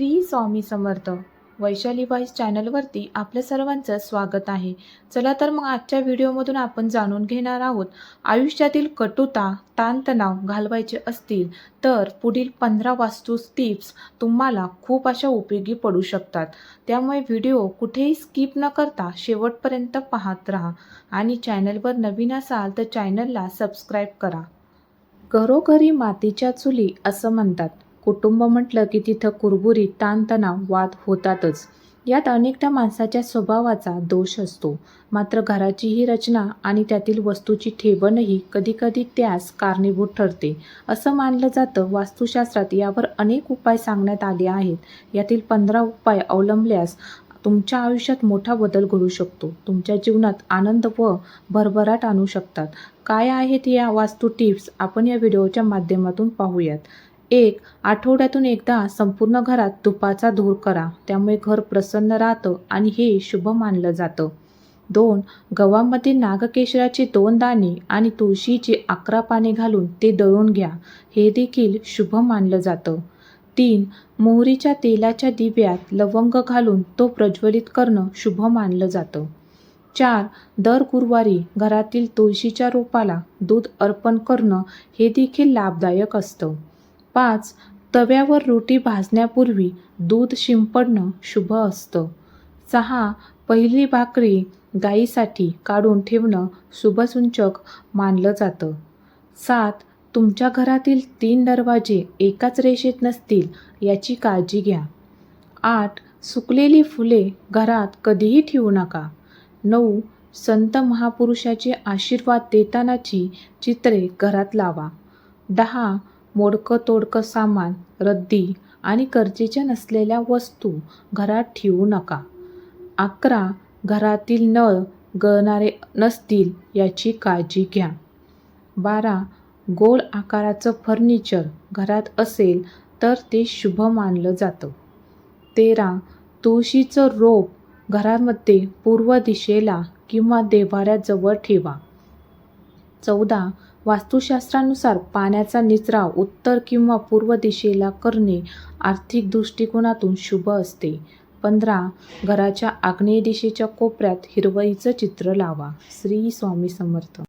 Shri Swami Samarth. Vaishali voice चॅनलवरती आपल्या सर्वांचं स्वागत आहे. चला तर मग आजच्या व्हिडिओमधून आपण जाणून घेणार आहोत आयुष्यातील कटुता ताणतणाव घालवायचे असतील तर पुढील पंधरा वास्तू टिप्स तुम्हाला खूप अशा उपयोगी पडू शकतात. त्यामुळे व्हिडिओ कुठेही स्किप न करता शेवटपर्यंत पाहत राहा आणि चॅनलवर नवीन असाल तर चॅनलला सबस्क्राईब करा. घरोघरी मातीच्या चुली असं म्हणतात. कुटुंब म्हटलं की तिथं कुरबुरी ताणतणाव वाद होतातच. यात अनेकदा माणसाच्या स्वभावाचा दोष असतो. मात्र घराची ही रचना आणि त्यातील वस्तूची ठेवणही कधीकधी त्यास कारणीभूत ठरते. असं मानलं जातं. वास्तुशास्त्रात यावर अनेक उपाय सांगण्यात आले आहेत. यातील पंधरा उपाय अवलंबल्यास तुमच्या आयुष्यात मोठा बदल घडू शकतो. तुमच्या जीवनात आनंद व भरभराट आणू शकतात. काय आहेत या वास्तू टिप्स? आपण या व्हिडिओच्या माध्यमातून पाहूयात. एक आठवड्यातून एकदा संपूर्ण घरात तुपाचा धूर करा. त्यामुळे घर प्रसन्न राहतं आणि हे शुभ मानलं जातं. दोन गव्हामध्ये नागकेशराची दोन दाणे आणि तुळशीची अकरा पाने घालून ते दळून घ्या. हे देखील शुभ मानलं जातं. तीन मोहरीच्या तेलाच्या दिव्यात लवंग घालून तो प्रज्वलित करणं शुभ मानलं जातं. चार दर गुरुवारी घरातील तुळशीच्या रोपाला दूध अर्पण करणं हे देखील लाभदायक असतं. पाच तव्यावर रोटी भाजण्यापूर्वी दूध शिंपडणं शुभ असतं. सहा पहिली भाकरी गाईसाठी काढून ठेवणं शुभसूचक मानलं जातं. सात तुमच्या घरातील तीन दरवाजे एकाच रेषेत नसतील याची काळजी घ्या. आठ सुकलेली फुले घरात कधीही ठेवू नका. नऊ संत महापुरुषाचे आशीर्वाद देतानाची चित्रे घरात लावा. दहा मोडकं तोडकं सामान रद्दी आणि गरजेच्या नसलेल्या वस्तू घरात ठेवू नका. अकरा घरातील नळ गळणारे नसतील याची काळजी घ्या. बारा गोल आकाराचं फर्निचर घरात असेल तर ते शुभ मानलं जातं. तेरा तुळशीचं रोप घरामध्ये पूर्व दिशेला किंवा देवाऱ्याजवळ ठेवा. चौदा वास्तुशास्त्रानुसार पाण्याचा निचरा उत्तर किंवा पूर्व दिशेला करणे आर्थिक दृष्टिकोनातून शुभ असते. पंधरा घराच्या आग्नेय दिशेच्या कोपऱ्यात हिरवळीचं चित्र लावा. श्री स्वामी समर्थ.